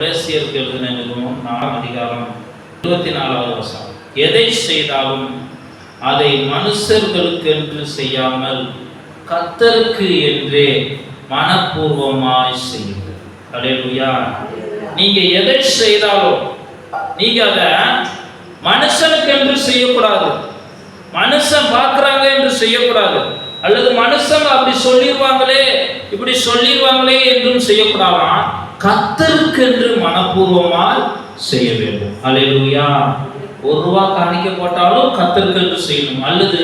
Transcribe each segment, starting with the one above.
பிரேசியருக்கு எழுதின நிறுவனம் நாலாம் அதிகாரம் இருபத்தி நாலாவது வசனம். எதை செய்தாலும் அதை மனுஷர்களுக்கென்று செய்யாமல் கத்தருக்கு என்றே மனப்பூர்வமாய் செய்யுங்கள். அல்லேலூயா நீங்க எதை செய்தாலும் நீங்க அதை மனுஷனுக்கு என்று செய்யக்கூடாது. மனுஷன் பார்க்குறாங்க என்று செய்யக்கூடாது. அல்லது மனுஷங்க அப்படி சொல்லிடுவாங்களே இப்படி சொல்லிடுவாங்களே என்றும் செய்யக்கூடாதான். கத்தருக்கென்று மனப்பூர்வமாய் செய்ய வேண்டும். அலையிலுயா ஒரு ரூபா காணிக்க போட்டாலும் கத்தருக்கென்று செய்யணும். அல்லது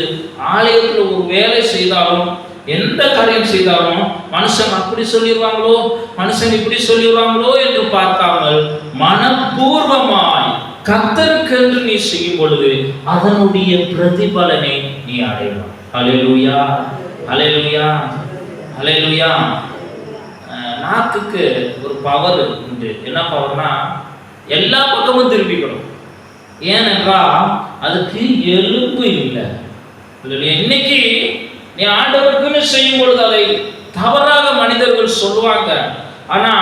ஆலயத்தில் ஒரு வேலை செய்தாலும் எந்த காரியம் செய்தாலும் மனுஷன் அப்படி சொல்லிடுவாங்களோ மனுஷன் இப்படி சொல்லிடுவாங்களோ என்று பார்க்காமல் மனப்பூர்வமாய் கத்தருக்கென்று நீ செய்யும் பொழுது அதனுடைய பிரதிபலனை நீ அடையலாம். அலையலுயா அலையலுயா அலையலுயா நாக்குக்கு ஒரு பவர் உண்டு. என்ன பவர்னா எல்லா பக்கமும் திருப்பிக்கணும் ஏனென்றால் அதுக்கு எலும்பு இல்லை. இன்னைக்கு நீ ஆண்டவருக்குன்னு செய்யும் பொழுது அதை தவறாக மனிதர்கள் சொல்லுவாங்க. ஆனா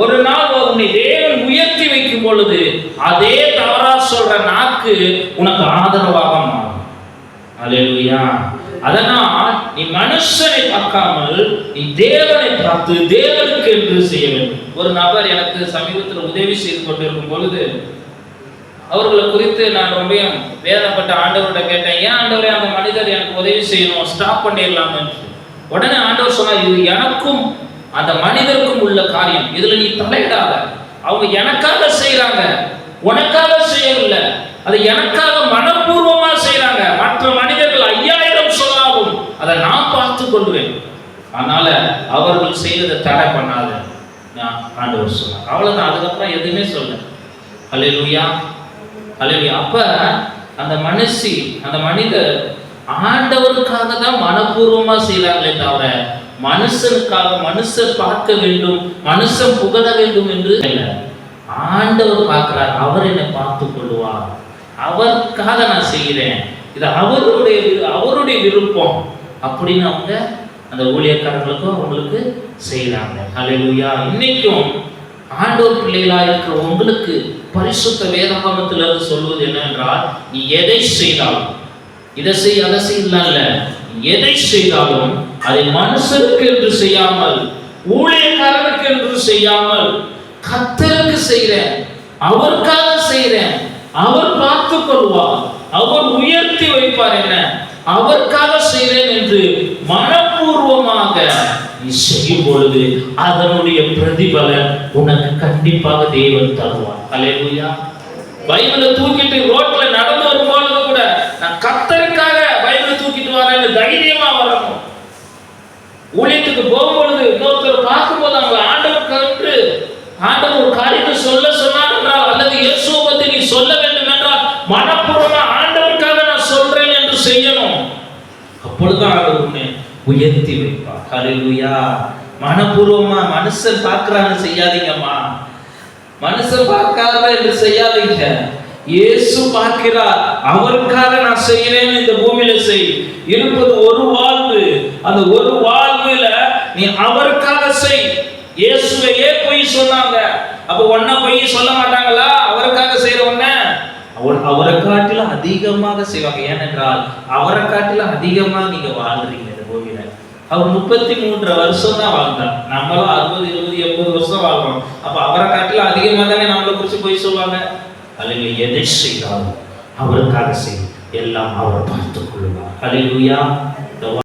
ஒரு நாள் உன்னை தேவன் உயர்த்தி வைக்கும் பொழுது அதே தவறா சொல்ற நாக்கு உனக்கு ஆதரவாக மாறும். அலையா அதனால் நீ மனுஷனை பார்க்காமல் நீ தேவனை பார்த்து தேவனுக்கு என்று செய்ய வேண்டும். ஒரு நபர் எனக்கு சமீபத்தில் உதவி செய்து கொண்டிருக்கும் பொழுது அவர்களை குறித்து நான் ரொம்ப வேதப்பட்ட ஆண்டவர்கிட்ட கேட்டேன் ஏன் ஆண்டவரே அந்த மனிதர் எனக்கு உதவி செய்யணும்? ஸ்டாப் பண்ணிடலாம். என்று. உடனே ஆண்டவர் சொன்னார் இது எனக்கும் அந்த மனிதருக்கும் உள்ள காரியம். இதுல நீ தலையிடாத. அவங்க எனக்காக செய்யறாங்க உனக்காக செய்யவில்லை. அது எனக்காக மன செய்றாங்க மற்ற மனிதர்கள் ஐயாயிரம் சொன்னாலும் அதை நான் பார்த்து கொள்வேன் அதனால அவர்கள் செய்யறதை தடை பண்ணாத. நான் ஆண்டவர் சொன்னார். அவ்வளோதான் அதுக்கப்புறம் எதுவுமே சொல்ல அலையிலுயா அலையிலுயா அப்போ அந்த மனுஷி அந்த மனிதர் ஆண்டவருக்காக தான் மனப்பூர்வமாக செய்கிறார்களே தவிர மனுஷனுக்காக மனுஷர் பார்க்க வேண்டும் மனுஷன் புகழ வேண்டும் என்று இல்லை. ஆண்டவர் பார்க்கிறார். அவர் என்னை பார்த்து கொள்வார். அவருக்காக நான் செய்கிறேன். இது அவருடைய அவருடைய விருப்பம். அப்படின்னு அவங்க அந்த ஊழியக்காரர்களுக்கும் அவங்களுக்கு செய்கிறாங்க அல்லேலூயா இன்னைக்கும் ஆண்டோர் பிள்ளைகளாக இருக்கிற உங்களுக்கு பரிசுத்த வேதாகமத்திலிருந்து சொல்வது என்னவென்றால் நீ எதை செய்தாலும் இதை செய் அதை செய்யலாம் எதை செய்தாலும் அதை மனுஷருக்கு என்று செய்யாமல் ஊழியக்காரனுக்கு என்று செய்யாமல் கத்தருக்கு செய்கிறேன் அவருக்காக செய்கிறேன் அவர் பார்த்துக் கொள்வார் அவர் உயர்த்தி வைப்பார் என்ன? அவருக்காக செய்கிறேன் என்று மனம் நீ செய்யும் பொழுது அதனுடைய பிரதிபலன் உனக்கு கண்டிப்பாக தேவன் தருவான். அல்லேலூயா பைபிளை தூக்கிட்டு ரோட்ல நடந்து வரும்பொழுது கூட நான் கத்தருக்காக பைபிளை தூக்கிட்டு வரேன்னு தைரியமா வரணும். ஊழியத்துக்கு போகும்பொழுது இன்னொருத்தர் பார்க்கும்போது அவங்க ஆண்டவருக்கு ஆண்டவர் ஒரு காரியத்தை சொல்ல சொன்னார் என்றால் அல்லது இயேசுவை பத்தி நீ சொல்ல வேண்டும் என்றால் மனப்பூர்வமா ஆண்டவருக்காக நான் சொல்றேன் என்று செய்யணும் அப்பொழுதுதான் அவர் உன்னை உயர்த்தி வைப்பார். ஹalleluya மனப்பூர்வமா மனுஷன் பார்க்கறாங்க செய்யாதீங்கம்மா. மனுஷன் பார்க்காத என்று செய்யாதீங்க. இயேசு பார்க்கிறார். அவருக்காக நான் செய்கிறேன் இந்த பூமியில செய். இருப்பது ஒரு வாழ்வு. அந்த ஒரு வாழ்வுல நீ அவருக்காக செய். இயேசுவையே பொய் சொன்னாங்க. அப்ப ஒன்ன பொய் சொல்ல மாட்டாங்களா? அவருக்காக செய்யற ஒன்ன அவர் அவரை அதிகமாக செய்வாங்க ஏனென்றால் அவரை காட்டிலும் அதிகமா நீங்க வாழ்றீங்க இந்த பூமியில அவர் முப்பத்தி மூன்று வருஷம் தான் வாழ்ந்தார். நம்மளும் அறுபது இருபது எண்பது வருஷம் வாழ்றோம். அப்ப அவரை காட்டிலும் அதிகமா தானே நம்மளை குறிச்சு போய் சொல்லுவாங்க? அல்ல எதை செய்தாலும் அவருக்காக செய்யும் எல்லாம் அவர் பார்த்துக் கொள்வார். அல்லேலூயா